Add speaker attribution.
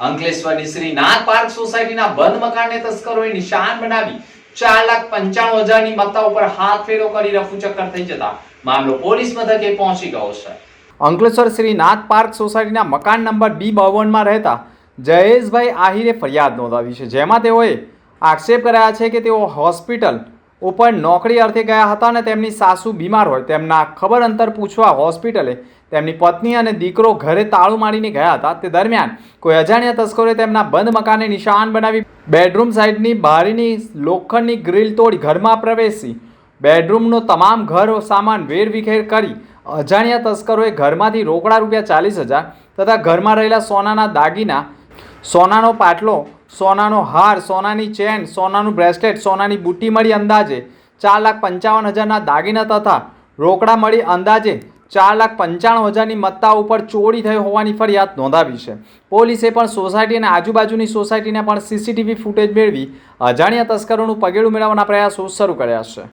Speaker 1: અંકલેશ્વરની Shrinath park સોસાયટીના બંધ મકાનને તસ્કરોએ નિશાન બનાવી ચાર લાખ પંચાણું હજારની મત્તા ઉપર હાથ ફેરો કરી રફુચક્કર થઈ જતા મામલો પોલીસ મથકે પહોંચી ગયો છે. અંકલેશ્વર શ્રીનાથ પાર્ક સોસાયટીના મકાન નંબર બી બાવનમાં રહેતા જયેશભાઈ આહિરે ફરિયાદ નોંધાવી છે, જેમાં તેઓએ આક્ષેપ કર્યા છે કે તેઓ હોસ્પિટલ ઉપર નોકરી અર્થે ગયા હતા અને તેમની સાસુ બીમાર હોય. તેમના ખબર અંતર પૂછવા હોસ્પિટલે તેમની પત્ની અને દીકરો ઘરે તાળું મારીને ગયા હતા. તે દરમિયાન કોઈ અજાણ્યા તસ્કરોએ તેમના બંધ મકાને નિશાન બનાવી બેડરૂમ સાઈડની બારીની લોખંડની ગ્રીલ તોડી ઘરમાં પ્રવેશી. બેડરૂમનો તમામ ઘર સામાન વેરવિખેર કરી અજાણ્યા તસ્કરોએ ઘરમાંથી રોકડા રૂપિયા ચાલીસ હજાર તથા ઘરમાં રહેલા સોનાના દાગીના, સોનાનો પાટલો સોનાનો હાર, સોનાની ચેન, સોનાનું બ્રેસલેટ, સોનાની બુટ્ટી મળી અંદાજે ચાર લાખ પંચાવન હજારના દાગીના તથા રોકડા મળી અંદાજે ચાર લાખ પંચાણું હજારની મત્તા ઉપર ચોરી થઈ હોવાની ફરિયાદ નોંધાવી છે. પોલીસે પણ સોસાયટી અને આજુબાજુની સોસાયટીને પણ સીસીટીવી ફૂટેજ મેળવી અજાણ્યા તસ્કરોનું પગેડું મેળવવાના પ્રયાસો શરૂ કર્યા છે.